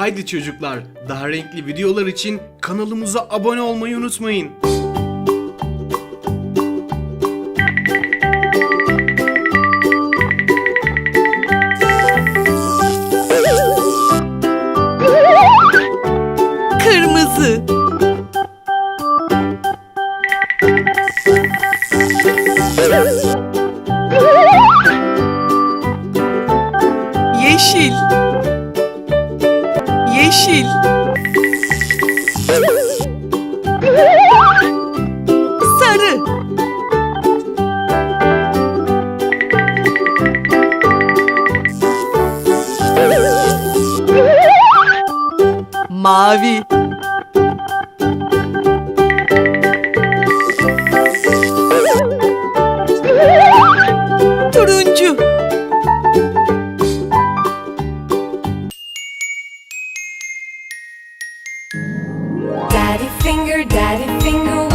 Haydi çocuklar, daha renkli videolar için kanalımıza abone olmayı unutmayın. Kırmızı. Yeşil. Yeşil. Sarı. Mavi. Daddy finger, daddy finger,